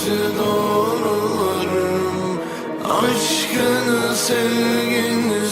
yaşlı doğrularım Aşkını sevgini